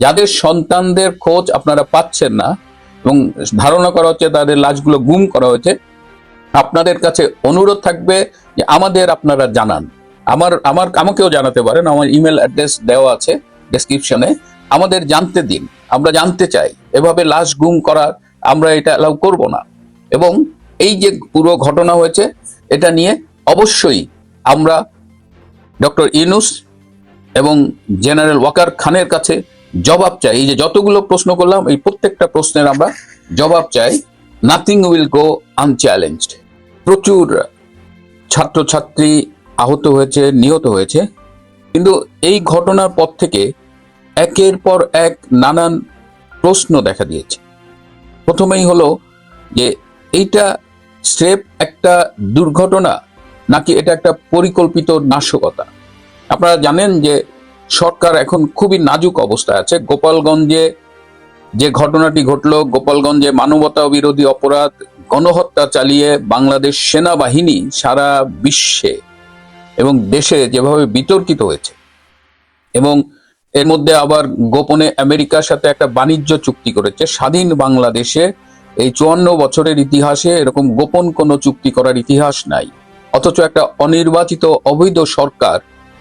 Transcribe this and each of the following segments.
যাদের সন্তানদের খোঁজ আপনারা পাচ্ছেন না এবং ধারণা করা হচ্ছে, তাদের লাশগুলো গুম করা হয়েছে, আপনাদের কাছে অনুরোধ থাকবে যে আমাদের আপনারা জানান। আমার আমার, আমাকেও জানাতে পারেন, আমার ইমেল অ্যাড্রেস দেওয়া আছে ডেসক্রিপশনে। আমাদের জানতে দিন, আমরা জানতে চাই, এভাবে লাশ গুম করার আমরা এটা অ্যালাউ করব না। এবং এই যে পুরো ঘটনা হয়েছে, এটা নিয়ে অবশ্যই আমরা ডক্টর ইনুস এবং জেনারেল ওয়াকার খানের কাছে জবাব চাই। এই যে যতগুলো প্রশ্ন করলাম, এই প্রত্যেকটা প্রশ্নের আমরা জবাব চাই। নাথিং উইল গো আনচ্যালেঞ্জড প্রচুর ছাত্রছাত্রী আহত হয়েছে, নিহত হয়েছে। কিন্তু এই ঘটনার পর থেকে একের পর এক নানান প্রশ্ন দেখা দিয়েছে। প্রথমেই হলো যে, এইটা স্রেফ একটা দুর্ঘটনা নাকি এটা একটা পরিকল্পিত নাশকতা? আপনারা জানেন যে সরকার এখন খুবই নাজুক অবস্থায় আছে। গোপালগঞ্জে যে ঘটনাটি ঘটল, গোপালগঞ্জে মানবতা বিরোধী অপরাধ, গণহত্যা চালিয়ে বাংলাদেশ সেনাবাহিনী সারা বিশ্বে এবং দেশে যেভাবে বিতর্কিত হয়েছে এবং এর মধ্যে আবার গোপনে আমেরিকার সাথে একটা বাণিজ্য চুক্তি করেছে। স্বাধীন বাংলাদেশে এই চুয়ান্ন বছরের ইতিহাসে এরকম গোপন কোনো চুক্তি করার ইতিহাস নাই। অথচ একটা অনির্বাচিত অবৈধ সরকার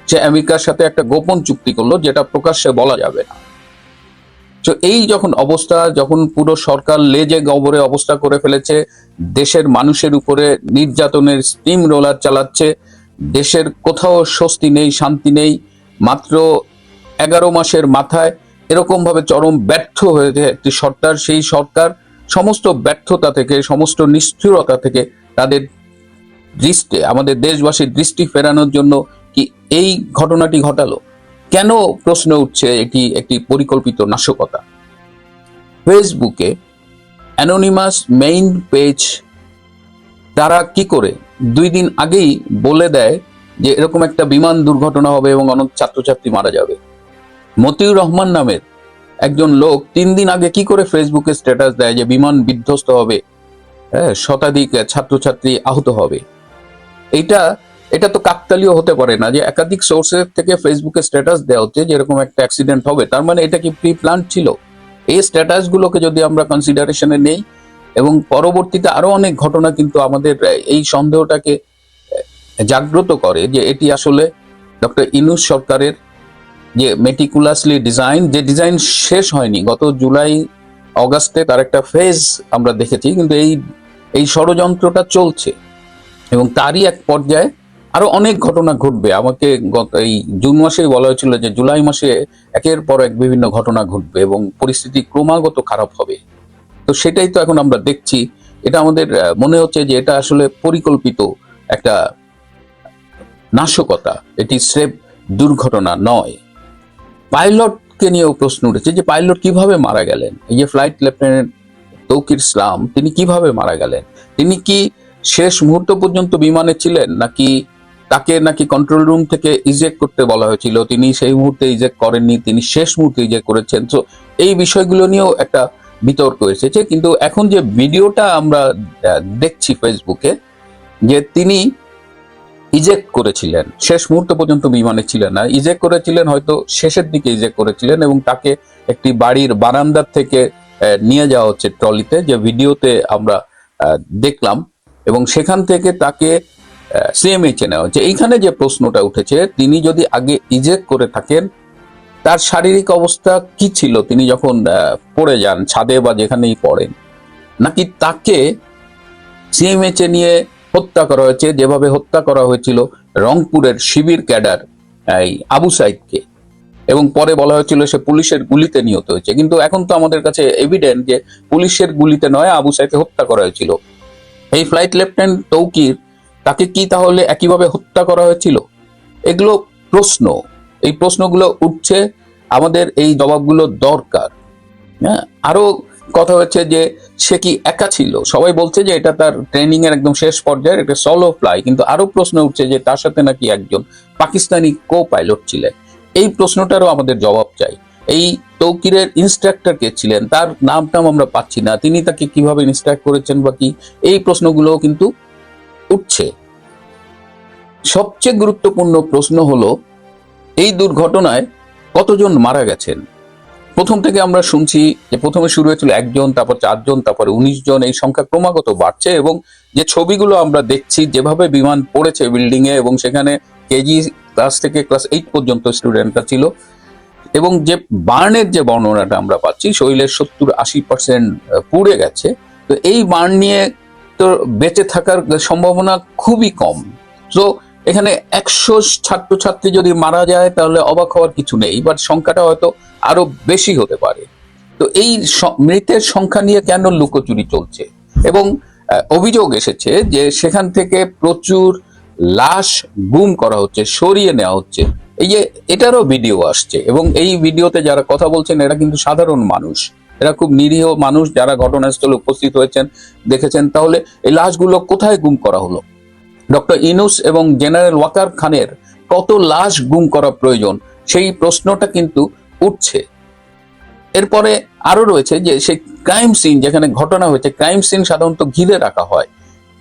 সে আমেরিকার সাথে একটা গোপন চুক্তি করল, যেটা প্রকাশ্যে বলা যাবে না। তো এই যখন অবস্থা, যখন পুরো সরকার লেজে গবরে অবস্থা করে ফেলেছে, দেশের মানুষের উপরে নির্যাতনের স্টিম রোলার চালাচ্ছে, দেশের কোথাও স্বস্তি নেই, শান্তি নেই, মাত্র এগারো মাসের মাথায় এরকম ভাবে চরম ব্যর্থ হয়েছে একটি সরকার, সেই সরকার সমস্ত ব্যর্থতা থেকে, সমস্ত নিষ্ঠুরতা থেকে তাদের দৃষ্টি, আমাদের দেশবাসীর দৃষ্টি ফেরানোর জন্য এই ঘটনাটি ঘটালো। কেন প্রশ্ন উঠছে এটি একটি পরিকল্পিত নাশকতা? ফেসবুকে অ্যানোনিমাস মেইন পেজ তারা কি করে? দুই দিন আগেই বলে দেয় যে এরকম একটা বিমান দুর্ঘটনা হবে এবং অনেক ছাত্রছাত্রী মারা যাবে। মতিউর রহমান নামের একজন লোক তিন দিন আগে কি করে ফেসবুকে স্ট্যাটাস দেয় যে বিমান বিধ্বস্ত হবে? হ্যাঁ শতাধিক ছাত্রছাত্রী আহত হবে। এটা এটা তো কাকতালীয় হতে পারে না যে একাধিক সোর্সের থেকে ফেসবুকে স্ট্যাটাস দেওয়া হচ্ছে যে এরকম একটা অ্যাক্সিডেন্ট হবে, তার মানে এটা কি প্রি প্ল্যান ছিল? এই স্ট্যাটাস গুলোকে যদি আমরা কনসিডারেশনে নেই, এবং পরবর্তীতে আরও অনেক ঘটনা কিন্তু আমাদের এই সন্দেহটাকে জাগ্রত করে যে এটি আসলে ডক্টর ইনুস সরকারের যে মেটিকুলাসলি ডিজাইন যে ডিজাইন শেষ হয়নি, গত জুলাই অগাস্টে তার একটা ফেজ আমরা দেখেছি, কিন্তু এই এই ষড়যন্ত্রটা চলছে। এবং তারই এক পর্যায়ে আরও অনেক ঘটনা ঘটবে। আমাকে এই জুন মাসেই বলা হয়েছিল যে জুলাই মাসে একের পর এক বিভিন্ন ঘটনা ঘটবে এবং পরিস্থিতি ক্রমাগত খারাপ হবে। তো সেটাই তো এখন আমরা দেখছি। এটা আমাদের মনে হচ্ছে যে এটা আসলে পরিকল্পিত একটা নাশকতা। এটি স্রেফ দুর্ঘটনা নয়। পাইলটকে নিয়েও প্রশ্ন উঠেছে যে পাইলট কীভাবে মারা গেলেন? এই যে ফ্লাইট লেফটেন্যান্ট তৌকির ইসলাম, তিনি কীভাবে মারা গেলেন? তিনি কি শেষ মুহূর্ত পর্যন্ত বিমানে ছিলেন নাকি তাকে নাকি কন্ট্রোল রুম থেকে ইজেক্ট করতে বলা হয়েছিল। তিনি সেই মুহূর্তে ইজেক্ট করেননি, তিনি শেষ মুহূর্তে ইজেক্ট করেছেন। তো এই বিষয়গুলো নিয়েও একটা বিতর্ক এসেছে। কিন্তু এখন যে ভিডিওটা আমরা দেখছি ফেসবুকে যে তিনি ইজেক্ট করেছিলেন। শেষ মুহূর্ত পর্যন্ত বিমানে ছিলেন না। ইজেক্ট করেছিলেন, হয়তো শেষের দিকে ইজেক্ট করেছিলেন এবং তাকে একটি বাড়ির বারান্দার থেকে নিয়ে যাওয়া হচ্ছে ট্রলিতে, যে ভিডিওতে আমরা দেখলাম। এবং সেখান থেকে তাকে সিএমএইচে নেওয়া হচ্ছে এইখানে যে প্রশ্নটা উঠেছে, তিনি যদি আগে ইজেক্ট করে থাকেন, তার শারীরিক অবস্থা কি ছিল? তিনি যখন পড়ে যান, ছাদে বা যেখানেই পড়েন, নাকি তাকে সিএমএইচে নিয়ে হত্যা করা হয়েছে? যেভাবে হত্যা করা হয়েছিল রংপুরের শিবির ক্যাডার, এই আবু সাইদকে। এবং পরে বলা হয়েছিল সে পুলিশের গুলিতে নিহত হয়েছে। কিন্তু এখন তো আমাদের কাছে এভিডেন্ট যে পুলিশের গুলিতে নয়, আবু সাইদকে হত্যা করা হয়েছিল। এই ফ্লাইট লেফটেন্যান্ট তৌকির তাকে কি তাহলে একইভাবে হত্যা করা হয়েছিল? এগুলো প্রশ্ন। এই প্রশ্নগুলো উঠছে, আমাদের এই জবাবগুলো দরকার। হ্যাঁ আরও কথা হচ্ছে যে, সে কি একা ছিল? সবাই বলছে যে এটা তার ট্রেনিং এর একদম শেষ পর্যায়ের একটা সলো ফ্লাই কিন্তু আরও প্রশ্ন উঠছে যে তার সাথে নাকি একজন পাকিস্তানি কো পাইলট ছিলেন। এই প্রশ্নটারও আমাদের জবাব চাই। এই তৌকিরের ইনস্ট্রাক্টর কে ছিলেন, তার নামটাম আমরা পাচ্ছি না। তিনি তাকে কীভাবে ইনস্ট্রাক্ট করেছেন বা কি, এই প্রশ্নগুলোও কিন্তু উঠছে। সবচেয়ে গুরুত্বপূর্ণ প্রশ্ন হলো, এই দুর্ঘটনায় কতজন মারা গেছেন? প্রথম থেকে আমরা শুনছি যে প্রথমে শুরু হয়েছিল একজন, তারপর চারজন, তারপরে উনিশ জন, এই সংখ্যা ক্রমাগত বাড়ছে এবং যে ছবিগুলো আমরা দেখছি, যেভাবে বিমান পড়েছে বিল্ডিং এ এবং সেখানে কেজি ক্লাস থেকে ক্লাস এইট পর্যন্ত স্টুডেন্টরা ছিল এবং যে বার্নের যে বর্ণনাটা আমরা পাচ্ছি শরীরের সত্তর আশি পার্সেন্ট পুড়ে গেছে। তো এই বার্ন নিয়ে তো বেঁচে থাকার সম্ভাবনা খুবই কম। তো এখানে একশো ছাত্রছাত্রী যদি মারা যায়, তাহলে অবাক হওয়ার কিছু নেই বাট সংখ্যাটা হয়তো আরও বেশি হতে পারে। তো এই মৃতের সংখ্যা নিয়ে কেন লুকোচুরি চলছে? এবং অভিযোগ এসেছে যে সেখান থেকে প্রচুর লাশ গুম করা হচ্ছে, সরিয়ে নেওয়া হচ্ছে। এই যে, এটারও ভিডিও আসছে, এবং এই ভিডিওতে যারা কথা বলছেন, এরা কিন্তু সাধারণ মানুষ। এরা খুব নিরীহ মানুষ যারা ঘটনাস্থলে উপস্থিত হয়েছেন, দেখেছেন। তাহলে এই লাশগুলো কোথায় গুম করা হলো? ডক্টর ইনুস এবং জেনারেল ওয়াকার খানের কত লাশ গুম করা প্রয়োজন? সেই প্রশ্নটা কিন্তু উঠছে। এরপরে আরও রয়েছে যে সেই ক্রাইম সিন যেখানে ঘটনা হয়েছে, ক্রাইম সিন সাধারণত ঘিরে রাখা হয়।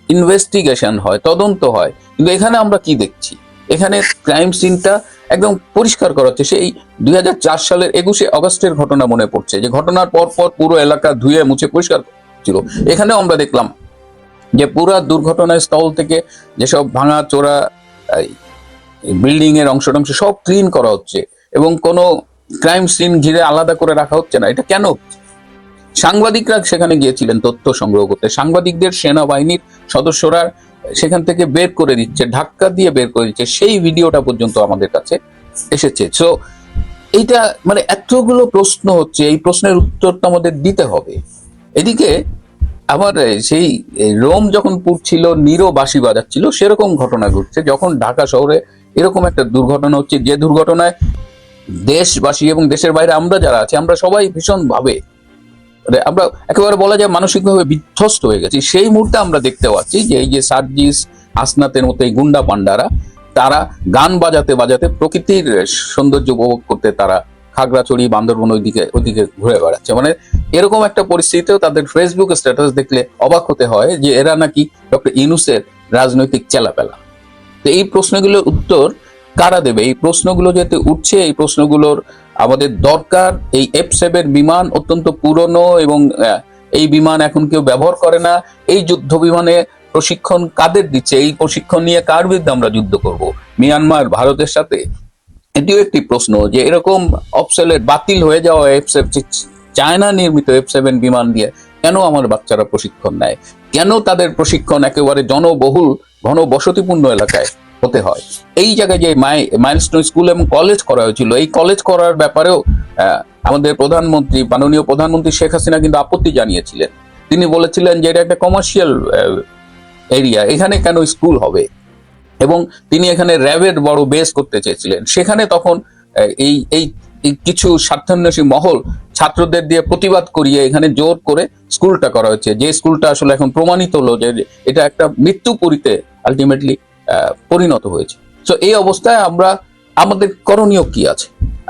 ইনভেস্টিগেশন হয়, তদন্ত হয়। কিন্তু এখানে আমরা কি দেখছি? এখানে ক্রাইম সিনটা একদম পরিষ্কার করা হচ্ছে। সেই দু হাজার চার সালের একুশে অগস্টের ঘটনা মনে পড়ছে। যে ঘটনার পর পর পুরো এলাকা ধুয়ে মুছে পরিষ্কার ছিল। এখানেও আমরা দেখলাম যে পুরা দুর্ঘটনার স্থল থেকে যেসব ভাঙা, চোরা বিল্ডিং এর অংশ টংশ সব ক্লিন করা হচ্ছে। এবং কোনো ক্রাইম সিন ঘিরে আলাদা করে রাখা হচ্ছে না। এটা কেন হচ্ছে? সাংবাদিকরা সেখানে গিয়েছিলেন তথ্য সংগ্রহ করতে। সাংবাদিকদের সেনাবাহিনীর সদস্যরা সেখান থেকে বের করে দিচ্ছে, ধাক্কা দিয়ে বের করে দিচ্ছে। সেই ভিডিওটা পর্যন্ত আমাদের কাছে এসেছে। সো এইটা মানে এতগুলো প্রশ্ন হচ্ছে, এই প্রশ্নের উত্তর তো আমাদের দিতে হবে। এদিকে আমার সেই রোম যখন পুড়ছিল নিরো বাসি বাজাচ্ছিল, সেরকম ঘটনা ঘটছে। যখন ঢাকা শহরে এরকম একটা দুর্ঘটনা হচ্ছে, যে দুর্ঘটনায় দেশবাসী এবং দেশের বাইরে আমরা যারা আছি, আমরা সবাই ভীষণ ভাবে মানে আমরা একেবারে বলা যায় মানসিকভাবে বিধ্বস্ত হয়ে গেছি। সেই মুহূর্তে আমরা দেখতে পাচ্ছি যে এই যে সার্জিস আসনাতের মতো এই গুন্ডা পান্ডারা তারা গান বাজাতে বাজাতে প্রকৃতির সৌন্দর্য উপভোগ করতে তারা খাগড়াছড়ি, বান্দরবন ওইদিকে ওইদিকে ঘুরে বেড়াচ্ছে। মানে এরকম একটা পরিস্থিতিতেও তাদের ফেসবুক স্ট্যাটাস দেখলে অবাক হতে হয় যে এরা নাকি ডক্টর ইনুসের রাজনৈতিক চেলাপেলা। তো এই প্রশ্নগুলোর উত্তর কারা দেবে? এই প্রশ্নগুলো যেহেতু উঠছে, এই প্রশ্নগুলোর আমাদের দরকার, এই এফ সেভেন বিমান অত্যন্ত পুরনো এবং এই বিমান এখন কেউ ব্যবহার করে না। এই যুদ্ধ বিমানে প্রশিক্ষণ কাদের দিচ্ছে? এই প্রশিক্ষণ নিয়ে কার বিরুদ্ধে আমরা যুদ্ধ করব? মিয়ানমার, ভারতের সাথে? এটিও একটি প্রশ্ন যে এরকম অপসেলের বাতিল হয়ে যাওয়া এফ চায়না নির্মিত এফ সেভেন বিমান দিয়ে কেন আমার বাচ্চারা প্রশিক্ষণ নেয়? কেন তাদের প্রশিক্ষণ একেবারে জনবহুল, ঘনবসতিপূর্ণ এলাকায়? হতে হয়। এই জায়গায় যে মাই, মাইলস্টোন স্কুল এবং কলেজ করা হয়েছিল, এই কলেজ করার ব্যাপারেও আমাদের প্রধানমন্ত্রী, মাননীয় প্রধানমন্ত্রী শেখ হাসিনা কিন্তু আপত্তি জানিয়েছিলেন। তিনি বলেছিলেন যে এটা একটা কমার্শিয়াল এরিয়া এখানে কেন স্কুল হবে? এবং তিনি এখানে র্যাবের বড় বেস করতে চেয়েছিলেন। সেখানে তখন এই এই কিছু স্বার্থান্বেষী মহল ছাত্রদের দিয়ে প্রতিবাদ করিয়ে এখানে জোর করে স্কুলটা করা হয়েছে। যে স্কুলটা আসলে এখন প্রমাণিত হলো যে এটা একটা মৃত্যুপুরীতে আলটিমেটলি পরিণত হয়েছে। তো এই অবস্থায় আমরা, আমাদের করণীয় কি আছে?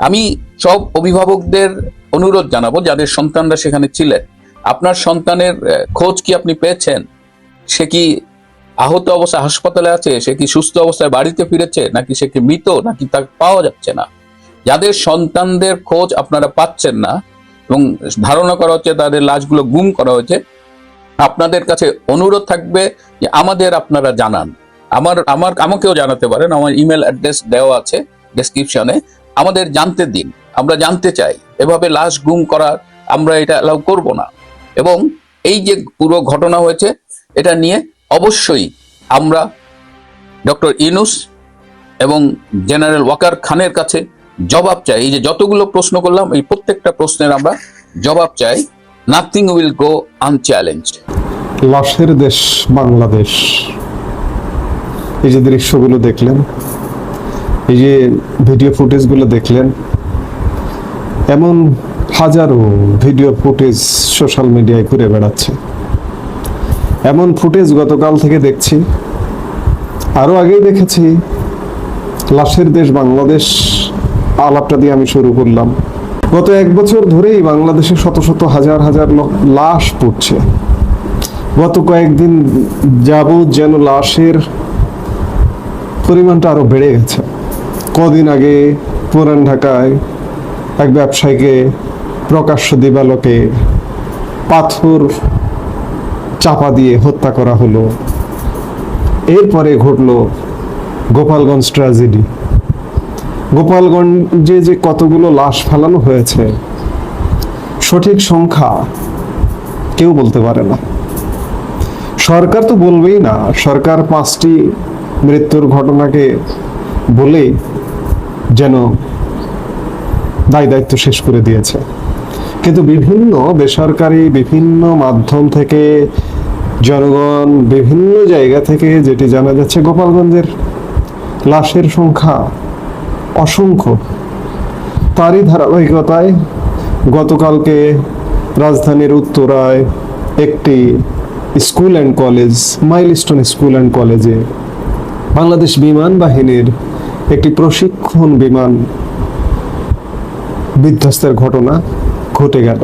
আমি সব অভিভাবকদের অনুরোধ জানাব, যাদের সন্তানরা সেখানে ছিলেন। আপনার সন্তানের খোঁজ কি আপনি পেয়েছেন? সে কি আহত অবস্থায় হাসপাতালে আছে? সে কি সুস্থ অবস্থায় বাড়িতে ফিরেছে? নাকি সে কি মৃত? নাকি তা পাওয়া যাচ্ছে না? যাদের সন্তানদের খোঁজ আপনারা পাচ্ছেন না, এবং ধারণা করা হচ্ছে, তাদের লাশগুলো গুম করা হয়েছে, আপনাদের কাছে অনুরোধ থাকবে যে আমাদের আপনারা জানান। আমার আমার, আমাকেও জানাতে পারেন, আমার ইমেল অ্যাড্রেস দেওয়া আছে ডেসক্রিপশনে আমাদের জানতে দিন, আমরা জানতে চাই, এভাবে লাশ গুম করার আমরা এটা অ্যালাউ করব না। এবং এই যে পুরো ঘটনা হয়েছে, এটা নিয়ে অবশ্যই আমরা ডক্টর ইনুস এবং জেনারেল ওয়াকার খানের কাছে জবাব চাই। এই যে যতগুলো প্রশ্ন করলাম, এই প্রত্যেকটা প্রশ্নের আমরা জবাব চাই। নাথিং উইল গো আনচ্যালেঞ্জড লাশের দেশ বাংলাদেশ। এই যে দৃশ্যগুলো দেখলেন, এই যে ভিডিও ফুটেজগুলো দেখলেন, এমন হাজারো ভিডিও ফুটেজ সোশ্যাল মিডিয়ায় ঘুরে বেড়াচ্ছে। এমন ফুটেজ গতকাল থেকে দেখছি, আরও আগেই দেখেছি, লাশের দেশ বাংলাদেশ আলাপটা দিয়ে আমি শুরু করলাম। গত এক বছর ধরেই বাংলাদেশে শত শত হাজার হাজার ল- লাশ পড়ছে। গত কয়েকদিন যাবৎ যেন লাশের পরিমাণটা আরও বেড়ে গেছে। কদিন আগে পুরান ঢাকায় এক ব্যবসায়ীকে প্রকাশ্য দিবালোকে পাথর চাপা দিয়ে হত্যা করা হলো। এরপরে ঘটলো গোপালগঞ্জ ট্র্যাজেডি। গোপালগঞ্জে যে কতগুলো লাশ ফেলানো হয়েছে, সঠিক সংখ্যা কেউ বলতে পারে না। সরকার তো বলবেই না, সরকার পাঁচটি মৃত্যুর ঘটনাকে বলেই যেন দায় দায়িত্ব শেষ করে দিয়েছে। কিন্তু বিভিন্ন বেসরকারি, বিভিন্ন মাধ্যম থেকে, জনগণ বিভিন্ন জায়গা থেকে যেটি জানা যাচ্ছে, গোপালগঞ্জের লাশের সংখ্যা অসংখ্য। তারই ধারাবাহিকতায় গতকালকে রাজধানীর উত্তরায় একটি school and college, milestone school and কলেজে বাংলাদেশ বিমান বাহিনীর একটি প্রশিক্ষণ বিমান বিধ্বস্তের ঘটনা ঘটে গেল।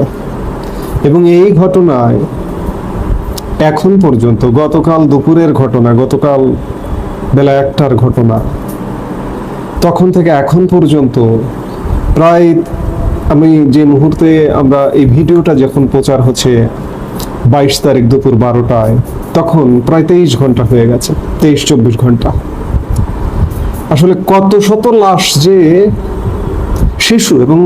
এবং এই ঘটনায় এখন পর্যন্ত গতকাল দুপুরের ঘটনা, গতকাল বেলা একটার ঘটনা, তখন থেকে এখন পর্যন্ত প্রায় আমি যে মুহূর্তে আমরা এই ভিডিওটা যখন প্রচার হচ্ছে বাইশ তারিখ দুপুর বারোটায়, তখন প্রায় তেইশ ঘণ্টা হয়ে গেছে। তেইশ চব্বিশ ঘণ্টা। আসলে কত শত লাশ যে শিশু এবং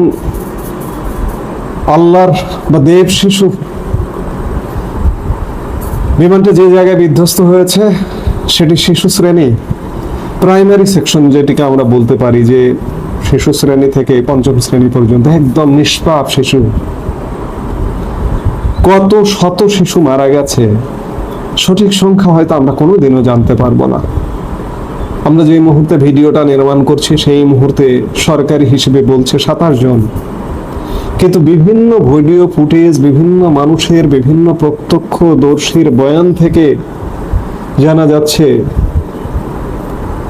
আল্লাহর বা দেব শিশু বিমানটা যে জায়গায় বিধ্বস্ত হয়েছে, সেটি শিশু শ্রেণি। প্রাইমারি সেকশন যেটিকে আমরা বলতে পারি যে শিশু শ্রেণি থেকে পঞ্চম শ্রেণি পর্যন্ত একদম নিষ্পাপ শিশু। কত শত শিশু মারা গেছে সঠিক সংখ্যা হয়তো আমরা কোনো দিনও জানতে পারব না। আমরা যে মুহূর্তে ভিডিওটা নির্মাণ করছি, সেই মুহূর্তে সরকারি হিসেবে বলছে সাতাশ জন। কিন্তু বিভিন্ন ভিডিও ফুটেজ, বিভিন্ন মানুষের বিভিন্ন প্রত্যক্ষদর্শীর বয়ান থেকে জানা যাচ্ছে,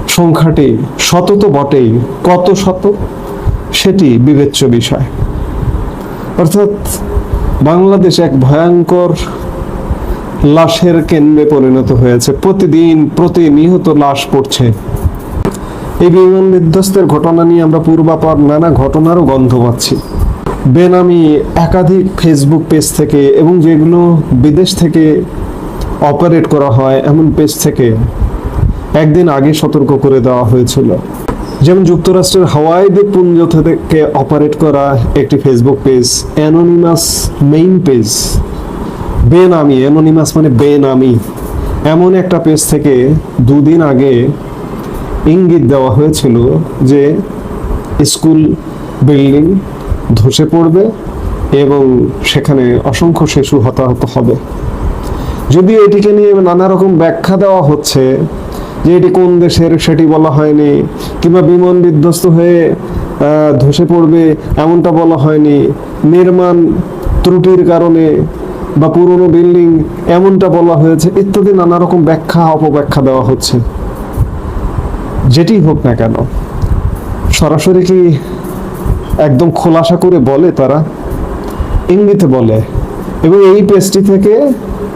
সংখ্যাটি শত তো বটেই। কত শত? সেটি বিবেচ্য বিষয়। অর্থাৎ বাংলাদেশ এক ভয়ঙ্কর লাশের কেন্দ্রে পরিণত হয়েছে। প্রতিদিন প্রতিনিয়ত লাশ পড়ছে। এই বিমান বিধ্বস্তের ঘটনা নিয়ে আমরা পূর্বাপর নানা ঘটনারও গন্ধ পাচ্ছি। বেনামি একাধিক ফেসবুক পেজ থেকে এবং যেগুলো বিদেশ থেকে অপারেট করা হয় এমন পেজ থেকে একদিন আগে সতর্ক করে দেওয়া হয়েছিল। যেমন যুক্তরাষ্ট্রের হাওয়াই দ্বীপপুঞ্জ থেকে অপারেট করা একটি Facebook page, anonymous main page. বেনামি anonymous মানে বেনামি। এমন একটা পেজ থেকে দুদিন আগে ইঙ্গিত দেওয়া হয়েছিল যে স্কুল বিল্ডিং ধসে পড়বে এবং সেখানে অসংখ্য শিশু হতাহত হবে। যদিও এটিকে নিয়ে নানা রকম ব্যাখ্যা দেওয়া হচ্ছে যে এটি কোন দেশের সেটি বলা হয়নি, কিংবা বিমান বিধ্বস্ত হয়ে ধসে পড়বে এমনটা বলা হয়নি। নির্মাণ ত্রুটির কারণে বা পুরনো বিল্ডিং এমনটা বলা হয়েছে, ইত্যাদি নানা রকম ব্যাখ্যা, অপব্যাখ্যা দেওয়া হচ্ছে। যেটি হোক না কেন, সরাসরি কি একদম খোলাসা করে বলে তারা? ইঙ্গিতে বলে। এবং এই পেজটি থেকে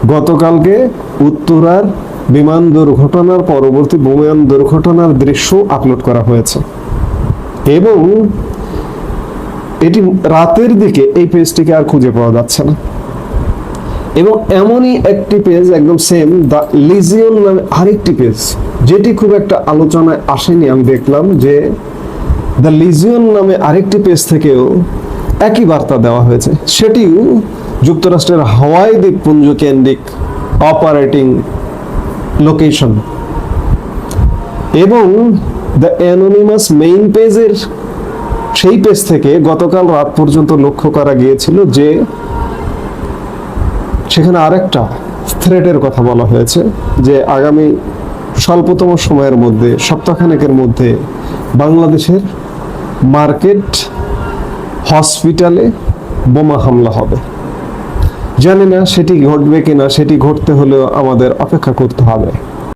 গতকালকে উত্তরার বিমান দুর্ঘটনার পরবর্তী বিমান দুর্ঘটনার দৃশ্য আপলোড করা হয়েছে। এবং এটি রাতের দিকে এই পেজটিকে আর খুঁজে পাওয়া যাচ্ছে না। এবং এমনই একটি পেজ একদম সেম দ্য লিজিয়ন নামে আরেকটি পেজ যেটি খুব একটা আলোচনায় আসেনি, আমি দেখলাম যে দ্য লিজিয়ন নামে আরেকটি পেজ থেকেও একই বার্তা দেওয়া হয়েছে। সেটিও যুক্তরাষ্ট্রের হাওয়াই দ্বীপপুঞ্জ কেন্দ্রিক অপারেটিং লোকেশন এবং দ্য অ্যানোনিমাস মেইন পেজের সেই পেজ থেকে গতকাল রাত পর্যন্ত লক্ষ্য করা গিয়েছিল যে সেখানে আরেকটা থ্রেটের কথা বলা হয়েছে যে আগামী স্বল্পতম সময়ের মধ্যে, সপ্তাহখানেকের মধ্যে বাংলাদেশের মার্কেট হসপিটালে বোমা হামলা হবে। জানি না সেটি ঘটবে কিনা, সেটি ঘটতে হলেও আমাদের অপেক্ষা করতে হবে।